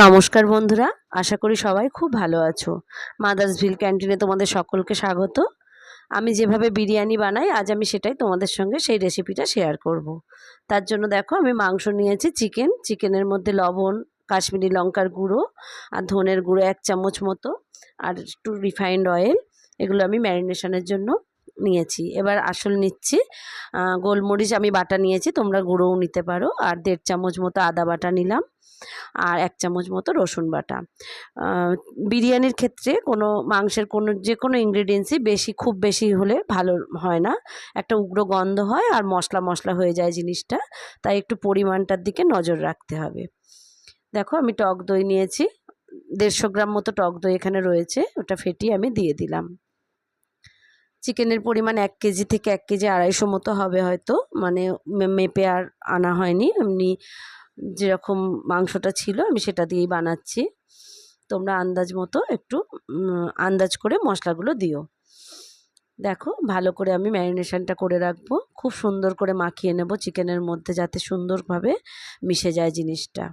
নমস্কার বন্ধুরা, আশা করি সবাই খুব ভালো আছো। মাদার্স ভিল ক্যান্টিনে তোমাদের সকলকে স্বাগত। আমি যেভাবে বিরিয়ানি বানাই, আজ আমি সেটাই তোমাদের সঙ্গে সেই রেসিপিটা শেয়ার করব। তার জন্য দেখো, আমি মাংস নিয়েছি চিকেন চিকেনের মধ্যে লবণ, কাশ্মীরি লঙ্কার গুঁড়ো আর ধনের গুঁড়ো এক চামচ মতো আর একটু রিফাইন্ড অয়েল এগুলো আমি ম্যারিনেশনের জন্য নিয়েছি। এবার আসল নিচ্ছি গোলমরিচ আমি বাটা নিয়েছি, তোমরা গুঁড়োও নিতে পারো। আর দেড় চামচ মতো আদা বাটা নিলাম। আর এক চামচ মতো রসুন বাটা। বিরিয়ানির ক্ষেত্রে কোনো মাংসের কোনো যে কোনো ইনগ্রিডিয়েন্টসই বেশি, খুব বেশি হলে ভালো হয় না। একটা উগ্র গন্ধ হয় আর মশলা মশলা হয়ে যায় জিনিসটা, তাই একটু পরিমাণটার দিকে নজর রাখতে হবে। দেখো আমি টক দই নিয়েছি, দেড়শো গ্রাম মতো টক দই এখানে রয়েছে, ওটা ফেটিয়ে আমি দিয়ে দিলাম। চিকেনের পরিমাণ এক কেজি থেকে এক কেজি আড়াইশো মতো হবে হয়তো মানে মেপে আর আনা হয়নি, এমনি যেরকম মাংসটা ছিল, আমি সেটা দিয়েই বানাচ্ছি। তোমরা আন্দাজ মতো একটু আন্দাজ করে মশলাগুলো দিও। দেখো, ভালো করে আমি ম্যারিনেশনটা করে রাখব। খুব সুন্দর করে মাখিয়ে নেব চিকেনের মধ্যে যাতে সুন্দরভাবে মিশে যায় জিনিসটা।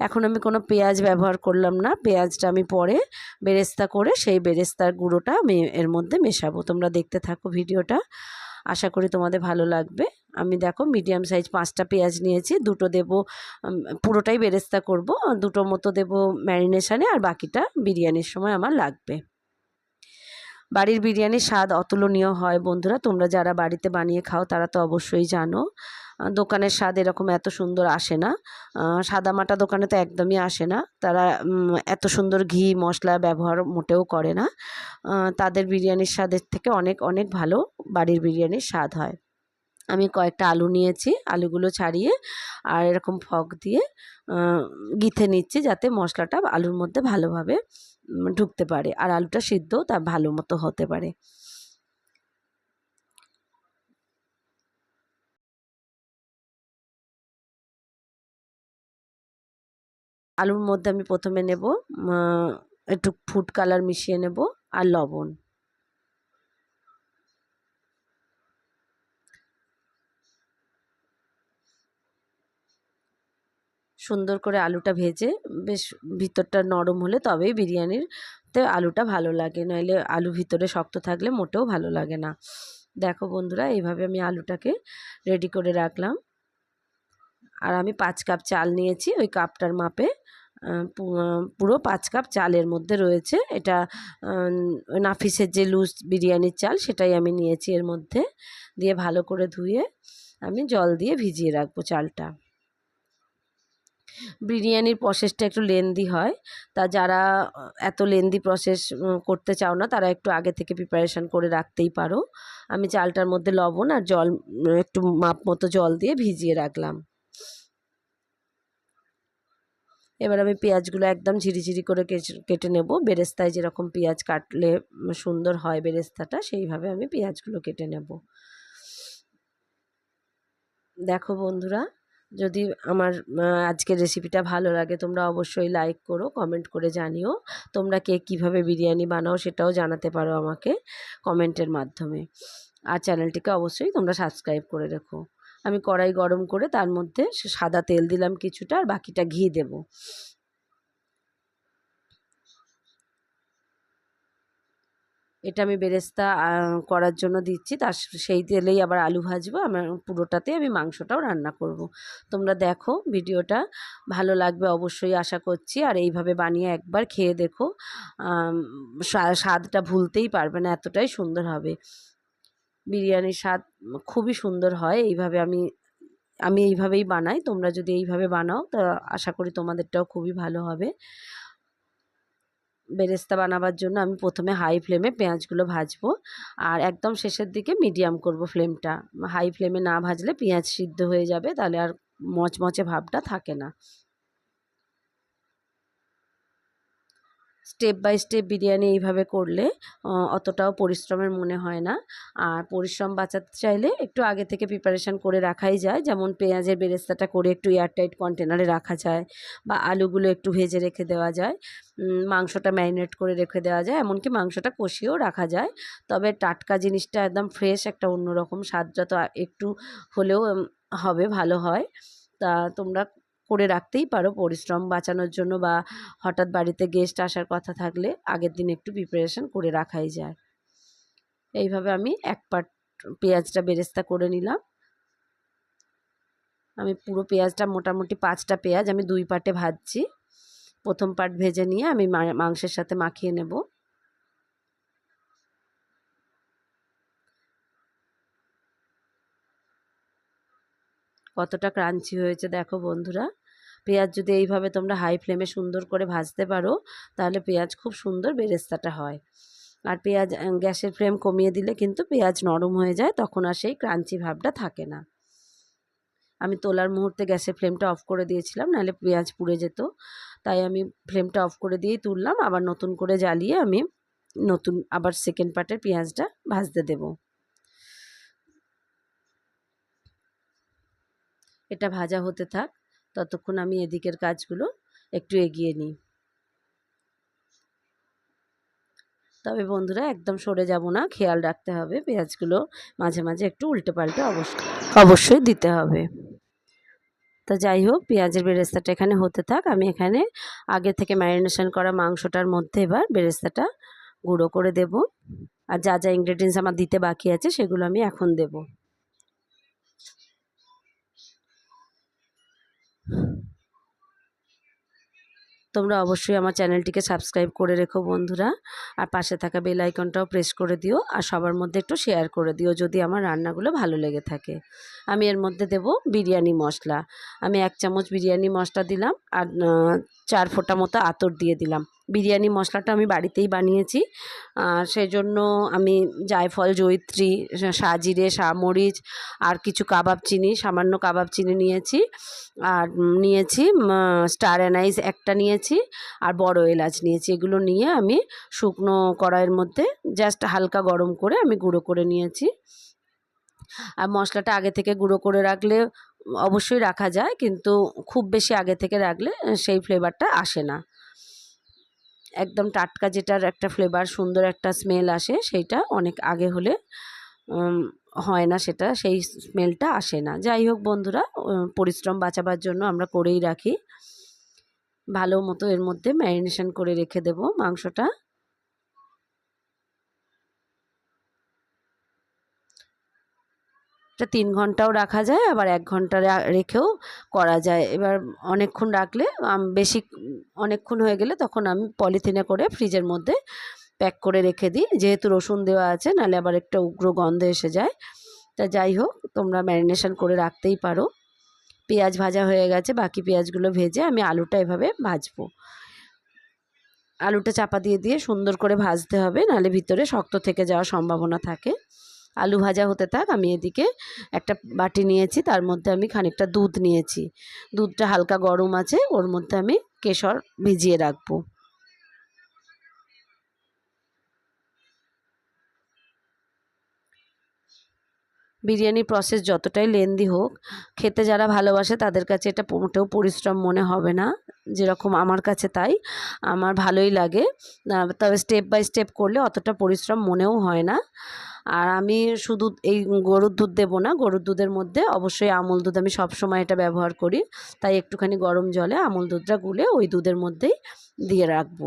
এখন আমি কোনো পেঁয়াজ ব্যবহার করলাম না। পেঁয়াজটা আমি পরে বেরেস্তা করে সেই বেরেস্তার গুঁড়োটা আমি এর মধ্যে মেশাবো। তোমরা দেখতে থাকো ভিডিওটা। আশা করি তোমাদের ভালো লাগবে। আমি দেখো মিডিয়াম সাইজ পাঁচটা পেঁয়াজ নিয়েছি, দুটো দেবো পুরোটাই বেরেস্তা করব দুটো মতো দেবো ম্যারিনেশনে আর বাকিটা বিরিয়ানির সময় আমার লাগবে। বাড়ির বিরিয়ানির স্বাদ অতুলনীয় হয় বন্ধুরা, তোমরা যারা বাড়িতে বানিয়ে খাও তারা তো অবশ্যই জানো। দোকানের স্বাদ এরকম এত সুন্দর আসে না। সাদামাটা দোকানে তো একদমই আসে না। তারা এত সুন্দর ঘি, মশলা ব্যবহার মোটেও করে না। তাদের বিরিয়ানির স্বাদের থেকে অনেক অনেক ভালো বাড়ির বিরিয়ানির স্বাদ হয়। আমি কয়েকটা আলু নিয়েছি, আলুগুলো ছাড়িয়ে আর এরকম ফক দিয়ে গিথে নিচ্ছি যাতে মশলাটা আলুর মধ্যে ভালোভাবে ঢুকতে পারে। আর আলুটা সিদ্ধ তা ভালো মতো হতে পারে। আলুর মধ্যে আমি প্রথমে নেব একটু ফুড কালার মিশিয়ে নেব আর লবণ। সুন্দর করে আলুটা ভেজে, বেশ ভিতরটা নরম হলে তবেই বিরিয়ানিরতে আলুটা ভালো লাগে। নইলে আলু ভিতরে শক্ত থাকলে মোটেও ভালো লাগে না। দেখো বন্ধুরা, এইভাবে আমি আলুটাকে রেডি করে রাখলাম। আর আমি পাঁচ কাপ চাল নিয়েছি, ওই কাপটার মাপে পুরো পাঁচ কাপ চালের মধ্যে রয়েছে। এটা নাফিসের যে লুজ বিরিয়ানির চাল, সেটাই আমি নিয়েছি এর মধ্যে। দিয়ে ভালো করে ধুয়ে আমি জল দিয়ে ভিজিয়ে রাখব চালটা। বিরিয়ানির প্রসেসটা একটু লেন্দি হয়। তা যারা এত লেন্দি প্রসেস করতে চাও না, তারা একটু আগে থেকে প্রিপারেশান করে রাখতেই পারো। আমি চালটার মধ্যে লবণ আর জল একটু মাপ মতো জল দিয়ে ভিজিয়ে রাখলাম। এবার আমি পেঁয়াজগুলো একদম ঝিরিঝিরি করে কেটে নেব। বেরেস্তায় যেরকম পেঁয়াজ কাটলে সুন্দর হয় বেরেস্তাটা, সেইভাবে আমি পেঁয়াজগুলো কেটে নেব। দেখো বন্ধুরা যদি আমার আজকে আজকের রেসিপিটা ভালো লাগে, তোমরা অবশ্যই লাইক করো কমেন্ট করে জানিও। তোমরা কে কীভাবে বিরিয়ানি বানাও সেটাও জানাতে পারো আমাকে কমেন্টের মাধ্যমে। আর চ্যানেলটিকে অবশ্যই তোমরা সাবস্ক্রাইব করে রেখো। আমি কড়াই গরম করে তার মধ্যে সাদা তেল দিলাম কিছুটা, আর বাকিটা ঘি দেবো। এটা আমি বেরেস্তা করার জন্য দিচ্ছি। তার সেই তেলেই আবার আলু ভাজবো। আমার পুরোটাতে আমি মাংসটাও রান্না করব। তোমরা দেখো ভিডিওটা। ভালো লাগবে অবশ্যই আশা করছি। আর এইভাবে বানিয়ে একবার খেয়ে দেখো। স্বাদটা ভুলতেই পারবে না, এতটাই সুন্দর হবে। বিরিয়ানির স্বাদ খুবই সুন্দর হয়। এইভাবে আমি আমি এইভাবেই বানাই। তোমরা যদি এইভাবে বানাও, তা আশা করি তোমাদেরটাও খুবই ভালো হবে। বেরেস্তা বানাবার জন্য আমি প্রথমে হাই ফ্লেমে পেঁয়াজগুলো ভাজবো আর একদম শেষের দিকে মিডিয়াম করব ফ্লেমটা হাই ফ্লেমে না ভাজলে পেঁয়াজ সিদ্ধ হয়ে যাবে, তাহলে আর মচমচে ভাবটা থাকে না। স্টেপ বাই স্টেপ বিরিয়ানি এইভাবে করলে অতটাও পরিশ্রমের মনে হয় না। আর পরিশ্রম বাঁচাতে চাইলে একটু আগে থেকে প্রিপারেশান করে রাখাই যায়। যেমন পেঁয়াজের বেরেস্তাটা করে একটু এয়ারটাইট কন্টেনারে রাখা যায় বা আলুগুলো একটু ভেজে রেখে দেওয়া যায়। মাংসটা ম্যারিনেট করে রেখে দেওয়া যায়। এমনকি মাংসটা কষিয়েও রাখা যায়। তবে টাটকা জিনিসটা একদম ফ্রেশ একটা অন্যরকম স্বাদটা তো একটু হলেও হবে, ভালো হয়। তা তোমরা করে রাখতেই পারো পরিশ্রম বাঁচানোর জন্য বা হঠাৎ বাড়িতে গেস্ট আসার কথা থাকলে আগের দিন একটু প্রিপারেশন করে রাখাই যায়। এইভাবে আমি এক পাট পেঁয়াজটা বেরেস্তা করে নিলাম। আমি পুরো পেঁয়াজটা মোটামুটি পাঁচটা পেঁয়াজ আমি দুই পাটে ভাজছি। প্রথম পাট ভেজে নিয়ে আমি মাংসের সাথে মাখিয়ে নেব। কতটা ক্রাঞ্চি হয়েছে দেখো বন্ধুরা। পেঁয়াজ যদি এইভাবে তোমরা হাই ফ্লেমে সুন্দর করে ভাজতে পারো, তাহলে পেঁয়াজ খুব সুন্দর বেরেস্তাটা হয়। আর পেঁয়াজ গ্যাসের ফ্লেম কমিয়ে দিলে কিন্তু পেঁয়াজ নরম হয়ে যায়, তখন আর সেই ক্রাঞ্চি ভাবটা থাকে না। আমি তোলার মুহূর্তে গ্যাসের ফ্লেমটা অফ করে দিয়েছিলাম, নাহলে পেঁয়াজ পুড়ে যেত। তাই আমি ফ্লেমটা অফ করে দিয়েই তুললাম, আবার নতুন করে জ্বালিয়ে আমি নতুন, আবার সেকেন্ড পার্টের পেঁয়াজটা ভাজতে দেব। এটা ভাজা হতে থাক। ততক্ষণ আমি এদিকের কাজগুলো একটু এগিয়ে নিই। তবে বন্ধুরা, একদম সরে যাব না। খেয়াল রাখতে হবে, পেঁয়াজগুলো মাঝে মাঝে একটু উল্টে পাল্টে অবশ্যই অবশ্যই দিতে হবে। তো যাই হোক, পেঁয়াজের বেরেস্তাটা এখানে হতে থাক। আমি এখানে আগে থেকে ম্যারিনেশন করা মাংসটার মধ্যে এবার বেরেস্তাটা গুঁড়ো করে দেব। আর যা যা ইনগ্রেডিয়েন্টস আমার দিতে বাকি আছে, সেগুলো আমি এখন দেব। তোমরা অবশ্যই আমার চ্যানেলটিকে সাবস্ক্রাইব করে রেখো বন্ধুরা। আর পাশে থাকা বেল আইকনটাও প্রেস করে দিও আর সবার মধ্যে একটু শেয়ার করে দিও যদি আমার রান্নাগুলো ভালো লেগে থাকে। আমি এর মধ্যে দেব বিরিয়ানি মশলা। আমি এক চামচ বিরিয়ানি মশলা দিলাম আর চার ফোঁটা মতো আতর দিয়ে দিলাম। বিরিয়ানি মশলাটা আমি বাড়িতেই বানিয়েছি। আর সেই জন্য আমি জায়ফল, জয়িত্রী সাজিরে সামরিচ আর কিছু কাবাব চিনি, সামান্য কাবাব চিনি নিয়েছি। আর নিয়েছি স্টার অ্যানাইজ একটা নিয়েছি। আর বড় এলাচ নিয়েছি। এগুলো নিয়ে আমি শুকনো কড়াইয়ের মধ্যে জাস্ট হালকা গরম করে আমি গুঁড়ো করে নিয়েছি। আর মশলাটা আগে থেকে গুঁড়ো করে রাখলে অবশ্যই রাখা যায়, কিন্তু খুব বেশি আগে থেকে রাখলে সেই ফ্লেভারটা আসে না। একদম টাটকা যেটার একটা ফ্লেভার সুন্দর একটা স্মেল আসে, সেইটা অনেক আগে হলে হয় না সেটা, সেই স্মেলটা আসে না। যাই হোক বন্ধুরা পরিশ্রম বাঁচাবার জন্য আমরা করেই রাখি। ভালো মতো এর মধ্যে ম্যারিনেশন করে রেখে দেব মাংসটা। এটা তিন ঘন্টাও রাখা যায়, আবার এক ঘণ্টা রেখেও করা যায়। এবার অনেকক্ষণ রাখলে বেশি, অনেকক্ষণ হয়ে গেলে তখন আমি পলিথিনে করে ফ্রিজের মধ্যে প্যাক করে রেখে দিই। যেহেতু রসুন দেওয়া আছে, নাহলে আবার একটা উগ্র গন্ধ এসে যায়। তা যাই হোক, তোমরা ম্যারিনেশন করে রাখতেই পারো। পেঁয়াজ ভাজা হয়ে গেছে, বাকি পেঁয়াজগুলো ভেজে আমি আলুটা এভাবে ভাজবো। আলুটা চাপা দিয়ে দিয়ে সুন্দর করে ভাজতে হবে, নাহলে ভিতরে শক্ত থেকে যাওয়ার সম্ভাবনা থাকে। আলু ভাজা হতে থাক, আমি এদিকে একটা বাটি নিয়েছি, তার মধ্যে আমি খানিকটা দুধ নিয়েছি। দুধটা হালকা গরম আছে, ওর মধ্যে আমি কেশর ভিজিয়ে রাখব। বিরিয়ানির প্রসেস যতটাই লেন্দি হোক, খেতে যারা ভালোবাসে তাদের কাছে এটা মোটেও পরিশ্রম মনে হবে না। যেরকম আমার কাছে তাই, আমার ভালোই লাগে। তবে স্টেপ বাই স্টেপ করলে অতটা পরিশ্রম মনেও হয় না। আর আমি শুধু এই গরুর দুধ দেবো না, গরুর দুধের মধ্যে অবশ্যই আমুল দুধ আমি সবসময় এটা ব্যবহার করি। তাই একটুখানি গরম জলে আমুল দুধটা গুলে ওই দুধের মধ্যেই দিয়ে রাখব।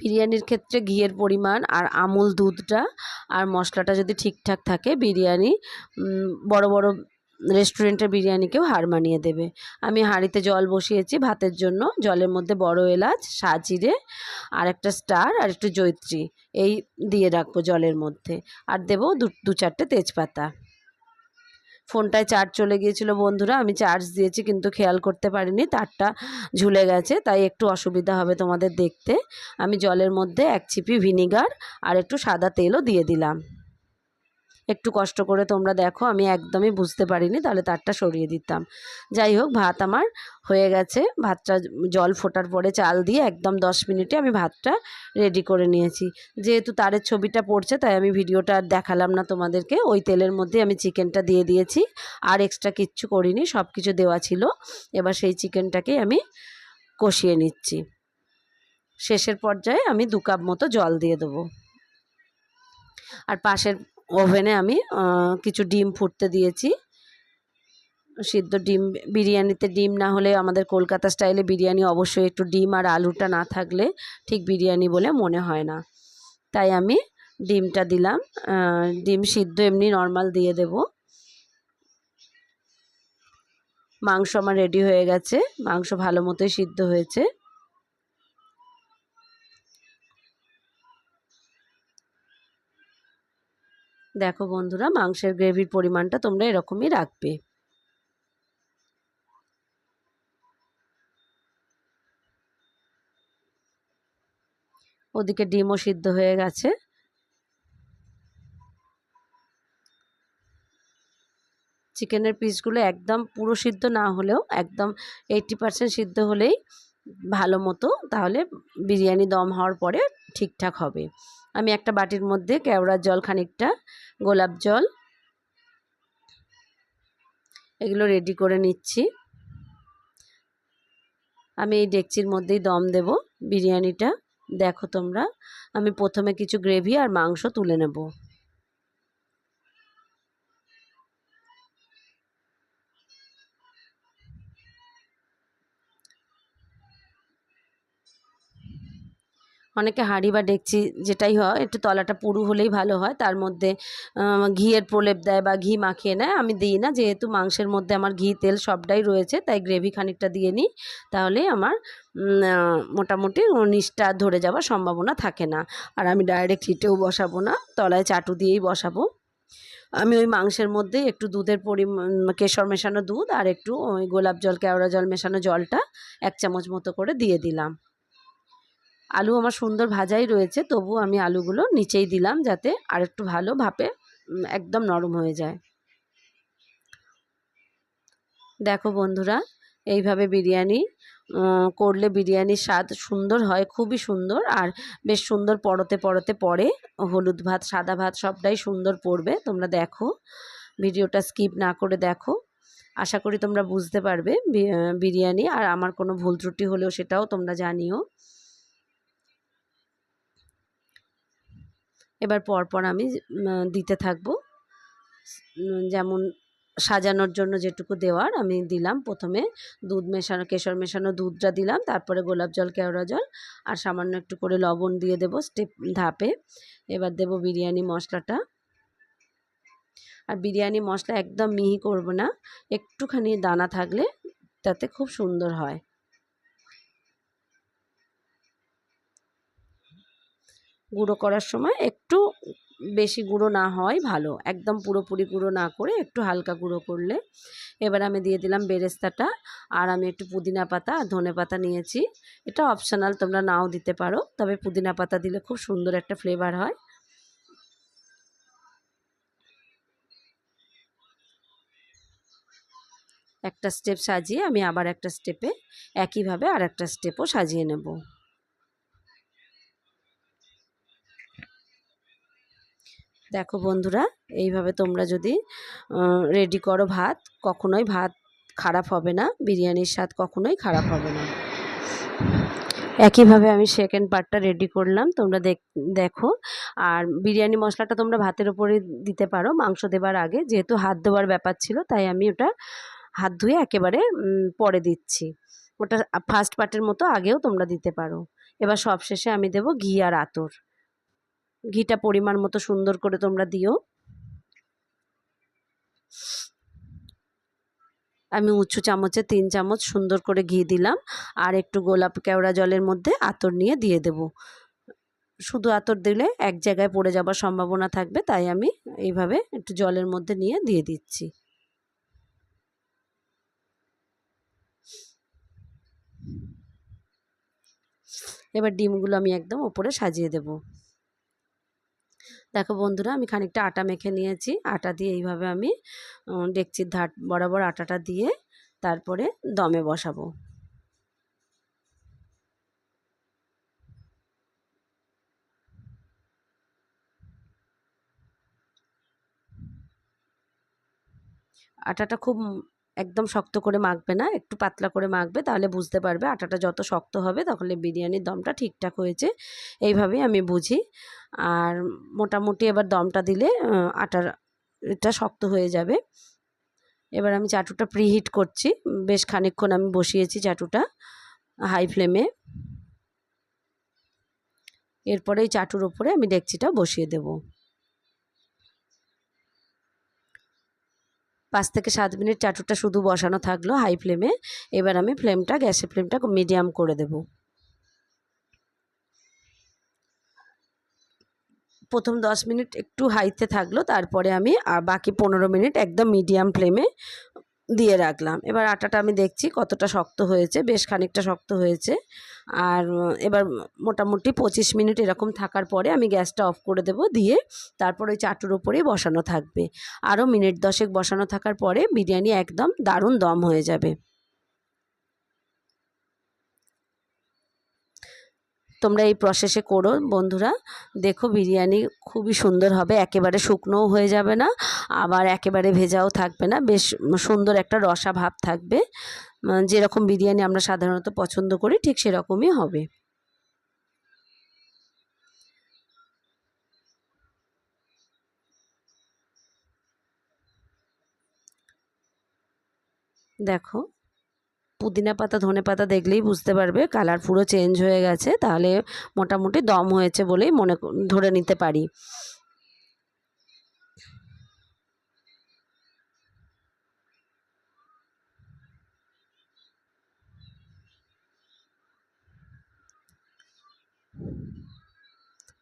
বিরিয়ানির ক্ষেত্রে ঘিয়ের পরিমাণ আর আমুল দুধটা আর মশলাটা যদি ঠিকঠাক থাকে, বিরিয়ানি বড় বড় রেস্টুরেন্টের বিরিয়ানিকেও হার মানিয়ে দেবে। আমি হাঁড়িতে জল বসিয়েছি, ভাতের জন্য। জলের মধ্যে বড় এলাচ, সাজিরে আর একটা স্টার আর একটু জৈত্রী এই দিয়ে রাখব জলের মধ্যে। আর দেবো দু চারটে তেজপাতা। ফোনটায় চার্জ চলে গিয়েছিল বন্ধুরা, আমি চার্জ দিয়েছি কিন্তু খেয়াল করতে পারিনি, তারটা ঝুলে গেছে, তাই একটু অসুবিধা হবে তোমাদের দেখতে। আমি জলের মধ্যে এক চিপি ভিনিগার আর একটু সাদা তেলও দিয়ে দিলাম। একটু কষ্ট করে তোমরা দেখো, আমি একদমই বুঝতে পারিনি, তাহলে তারটা সরিয়ে দিতাম। যাই হোক, ভাত আমার হয়ে গেছে। ভাতটা জল ফোটার পরে চাল দিয়ে একদম দশ মিনিটে আমি ভাতটা রেডি করে নিয়েছি। যেহেতু তারের ছবিটা পড়ছে, তাই আমি ভিডিওটা আর দেখালাম না তোমাদেরকে। ওই তেলের মধ্যে আমি চিকেনটা দিয়ে দিয়েছি। আর এক্সট্রা কিচ্ছু করিনি সব কিছু দেওয়া ছিল। এবার সেই চিকেনটাকেই আমি কষিয়ে নিচ্ছি। শেষের পর্যায়ে আমি দু কাপ মতো জল দিয়ে দেবো। আর পাশের ওভেনে আমি কিছু ডিম ফুটতে দিয়েছি। সিদ্ধ ডিম, বিরিয়ানিতে ডিম না হলে আমাদের কলকাতা স্টাইলে বিরিয়ানি অবশ্যই একটু ডিম আর আলুটা না থাকলে ঠিক বিরিয়ানি বলে মনে হয় না। তাই আমি ডিমটা দিলাম ডিম সিদ্ধ এমনি নর্মাল দিয়ে দেব। মাংস আমার রেডি হয়ে গেছে, মাংস ভালো মতোই সিদ্ধ হয়েছে। দেখো বন্ধুরা, মাংসের গ্রেভির পরিমাণটা তোমরা এরকমই রাখবে। ওদিকে ডিমও সিদ্ধ হয়ে গেছে। চিকেনের পিসগুলো একদম পুরো সিদ্ধ না হলেও, একদম এইটটি পারসেন্ট সিদ্ধ হলেই ভালো মতো, তাহলে বিরিয়ানি দম হওয়ার পরে ঠিকঠাক হবে। আমি একটা বাটির মধ্যে কেওড়ার জল খানিকটা, গোলাপ জল, এগুলো রেডি করে নিচ্ছি। আমি এই ডেকচির মধ্যেই দম দেব বিরিয়ানিটা। দেখো তোমরা, আমি প্রথমে কিছু গ্রেভি আর মাংস তুলে নেব। অনেকে হাঁড়ি বা ডেকচি যেটাই হয়, একটু তলাটা পুরু হলেই ভালো হয়। তার মধ্যে ঘিয়ের প্রলেপ দেয় বা ঘি মাখিয়ে নেয়। আমি দিই না, যেহেতু মাংসের মধ্যে আমার ঘি, তেল সবটাই রয়েছে, তাই গ্রেভি খানিকটা দিয়ে নিই। তাহলেই আমার মোটামুটি নিচটা ধরে যাওয়ার সম্ভাবনা থাকে না। আর আমি ডাইরেক্ট হিটেও বসাবো না, তলায় চাটু দিয়েই বসাবো। আমি ওই মাংসের মধ্যে একটু দুধের পরিমাণ কেশর মেশানো দুধ আর একটু ওই গোলাপ জল, কেওড়া জল মেশানো জলটা এক চামচ মতো করে দিয়ে দিলাম। আলু আমার সুন্দর ভাজাই রয়েছে তবু আমি আলুগুলো নিচেই দিলাম যাতে আর একটু ভালো ভাপে একদম নরম হয়ে যায়। দেখো বন্ধুরা, এইভাবে বিরিয়ানি করলে বিরিয়ানির স্বাদ সুন্দর হয়, খুবই সুন্দর, আর বেশ সুন্দর পরতে পরতে পড়ে হলুদ ভাত, সাদা ভাত সবটাই সুন্দর পড়বে, তোমরা দেখো। ভিডিওটা স্কিপ না করে দেখো। আশা করি তোমরা বুঝতে পারবে বিরিয়ানি, আর আমার কোনো ভুল ত্রুটি হলেও সেটাও তোমরা জানিও। এবার পরপর আমি দিতে থাকব। যেমন সাজানোর জন্য যেটুকু দেওয়ার আমি দিলাম প্রথমে। দুধ মেশানো, কেশর মেশানো দুধটা দিলাম, তারপরে গোলাপ জল, কেওড়া জল, আর সামান্য একটু করে লবণ দিয়ে দেব স্টেপ ধাপে। এবার দেব বিরিয়ানি মশলাটা। আর বিরিয়ানি মশলা একদম মিহি করব না, একটুখানি দানা থাকলে তাতে খুব সুন্দর হয়। গুঁড়ো করার সময় একটু বেশি গুঁড়ো না হয়, ভালো। একদম পুরোপুরি গুঁড়ো না করে একটু হালকা গুঁড়ো করলে। এবার আমি দিয়ে দিলাম বেরেস্তাটা, আর আমি একটু পুদিনা পাতা আর ধনে পাতা নিয়েছি। এটা অপশনাল তোমরা নাও দিতে পারো, তবে পুদিনা পাতা দিলে খুব সুন্দর একটা ফ্লেভার হয়। একটা স্টেপ সাজিয়ে, আমি আবার একটা স্টেপে একইভাবে আর একটা স্টেপও সাজিয়ে নেব। দেখো বন্ধুরা, এইভাবে তোমরা যদি রেডি করো ভাত, কখনোই ভাত খারাপ হবে না, বিরিয়ানির স্বাদ কখনোই খারাপ হবে না। একইভাবে আমি সেকেন্ড পার্টটা রেডি করলাম, তোমরা দেখো আর বিরিয়ানি মশলাটা তোমরা ভাতের ওপরে দিতে পারো, মাংস দেবার আগে, যেহেতু হাত দেওয়ার ব্যাপার ছিল, তাই আমি ওটা হাত ধুয়ে একেবারে পরে দিচ্ছি। ওটা ফার্স্ট পার্টের মতো আগেও তোমরা দিতে পারো। এবার সবশেষে আমি দেব ঘি আর আতর। ঘিটা পরিমাণ মতো সুন্দর করে তোমরা দিও। আমি উঁচু চামচে তিন চামচ সুন্দর করে ঘি দিলাম আর একটু গোলাপ কেওড়া জলের মধ্যে আতর নিয়ে দিয়ে দেব। শুধু আতর দিলে এক জায়গায় পড়ে যাবার সম্ভাবনা থাকবে, তাই আমি এইভাবে একটু জলের মধ্যে নিয়ে দিয়ে দিচ্ছি। এবার ডিমগুলো আমি একদম ওপরে সাজিয়ে দেবো। দেখো বন্ধুরা, আমি খানিকটা আটা মেখে নিয়েছি। আটা দিয়ে এইভাবে আমি ডেকচির ধাট বরাবর আটাটা দিয়ে তারপরে দমে বসাবো। আটাটা খুব একদম শক্ত করে মাখবে না, একটু পাতলা করে মাখবে তাহলে বুঝতে পারবে আটাটা যত শক্ত হবে তাহলে বিরিয়ানির দমটা ঠিকঠাক হয়েছে। এইভাবেই আমি বুঝি। আর মোটামুটি এবার দমটা দিলে আটার এটা শক্ত হয়ে যাবে। এবার আমি চাটুটা প্রিহিট করছি। বেশ খানিকক্ষণ আমি বসিয়েছি চাটুটা হাই ফ্লেমে। এরপরে এই চাটুর ওপরে আমি ডেকচিটা বসিয়ে দেব। পাঁচ থেকে সাত মিনিট চাটুটা শুধু বসানো থাকল হাই ফ্লেমে এবার আমি ফ্লেমটা গ্যাসের ফ্লেমটা মিডিয়াম করে দেব। প্রথম দশ মিনিট একটু হাইতে থাকল, তারপরে আমি বাকি পনেরো মিনিট একদম মিডিয়াম ফ্লেমে দিয়ে রাখলাম। এবার আটাটা আমি দেখছি কতটা শক্ত হয়েছে, বেশ খানিকটা শক্ত হয়েছে। আর এবার মোটামুটি পঁচিশ মিনিট এরকম থাকার পরে আমি গ্যাসটা অফ করে দেব দিয়ে তারপর ওই চাটুর ওপরেই বসানো থাকবে। আরও মিনিট দশেক বসানো থাকার পরে বিরিয়ানি একদম দারুণ দম হয়ে যাবে। তোমরা এই প্রসেসে করো, বন্ধুরা। দেখো বিরিয়ানি খুবই সুন্দর হবে, একেবারে শুকনোও হয়ে যাবে না, আবার একেবারে ভেজাও থাকবে না। বেশ সুন্দর একটা রসা ভাব থাকবে। যেরকম বিরিয়ানি আমরা সাধারণত পছন্দ করি, ঠিক সেরকমই হবে। দেখো পুদিনা পাতা, ধনে পাতা দেখলেই বুঝতে পারবে। কালার পুরো চেঞ্জ হয়ে গেছে, তাহলে মোটামুটি দম হয়েছে বলেই মনে ধরে নিতে পারি।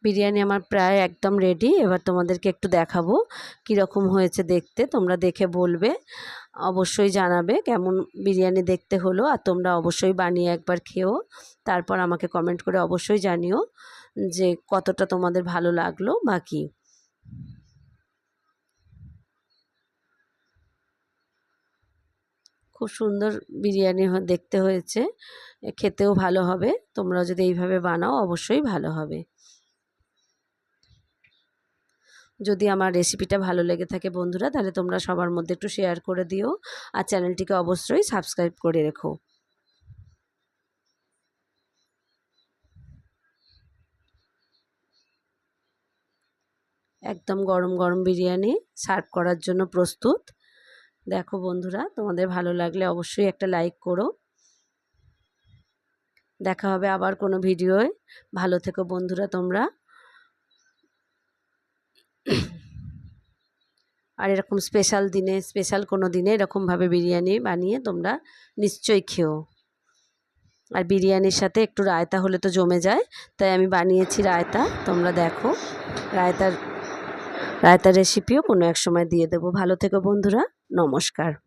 বিরিয়ানি আমার প্রায় একদম রেডি এবার তোমাদেরকে একটু দেখাবো কীরকম হয়েছে দেখতে, তোমরা দেখে বলবে, অবশ্যই জানাবে কেমন বিরিয়ানি দেখতে হলো, আর তোমরা অবশ্যই বানিয়ে একবার খেও, তারপর আমাকে কমেন্ট করে অবশ্যই জানিও যে কতটা তোমাদের ভালো লাগল বা কী। খুব সুন্দর বিরিয়ানি দেখতে হয়েছে, খেতেও ভালো হবে তোমরা যদি এইভাবে বানাও অবশ্যই ভালো হবে। যদি আমার রেসিপিটা ভালো লেগে থাকে বন্ধুরা, তাহলে তোমরা সবার মধ্যে একটু শেয়ার করে দিও আর চ্যানেলটিকে অবশ্যই সাবস্ক্রাইব করে রেখো। একদম গরম গরম বিরিয়ানি সার্ভ করার জন্য প্রস্তুত। দেখো বন্ধুরা, তোমাদের ভালো লাগলে অবশ্যই একটা লাইক করো। দেখা হবে আবার কোনো ভিডিওয়। ভালো থেকো বন্ধুরা তোমরা। আর এরকম স্পেশাল দিনে স্পেশাল কোনো দিনে এরকমভাবে বিরিয়ানি বানিয়ে তোমরা নিশ্চয়ই খেও। আর বিরিয়ানির সাথে একটু রায়তা হলে তো জমে যায়, তাই আমি বানিয়েছি রায়তা। তোমরা দেখো, রায়তার রায়তার রেসিপিও কোনো এক সময় দিয়ে দেবো। ভালো থেকো বন্ধুরা, নমস্কার।